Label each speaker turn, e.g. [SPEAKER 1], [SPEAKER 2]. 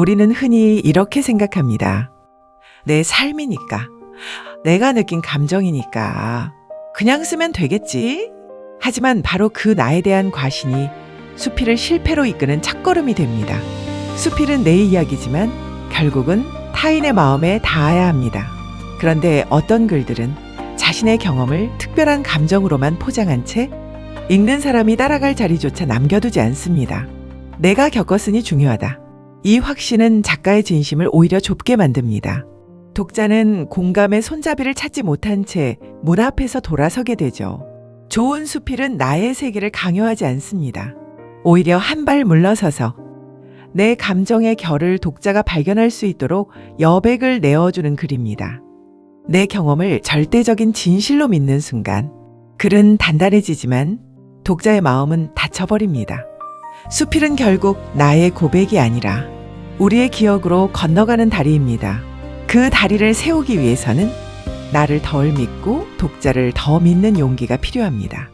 [SPEAKER 1] 우리는 흔히 이렇게 생각합니다. 내 삶이니까. 내가 느낀 감정이니까. 그냥 쓰면 되겠지. 하지만 바로 그 나에 대한 과신이 수필을 실패로 이끄는 첫걸음이 됩니다. 수필은 내 이야기지만 결국은 타인의 마음에 닿아야 합니다. 그런데 어떤 글들은 자신의 경험을 특별한 감정으로만 포장한 채 읽는 사람이 따라갈 자리조차 남겨두지 않습니다. 내가 겪었으니 중요하다. 이 확신은 작가의 진심을 오히려 좁게 만듭니다. 독자는 공감의 손잡이를 찾지 못한 채 문 앞에서 돌아서게 되죠. 좋은 수필은 나의 세계를 강요하지 않습니다. 오히려 한 발 물러서서 내 감정의 결을 독자가 발견할 수 있도록 여백을 내어주는 글입니다. 내 경험을 절대적인 진실로 믿는 순간 글은 단단해지지만 독자의 마음은 닫혀버립니다. 수필은 결국 나의 고백이 아니라 우리의 기억으로 건너가는 다리입니다. 그 다리를 세우기 위해서는 나를 덜 믿고 독자를 더 믿는 용기가 필요합니다.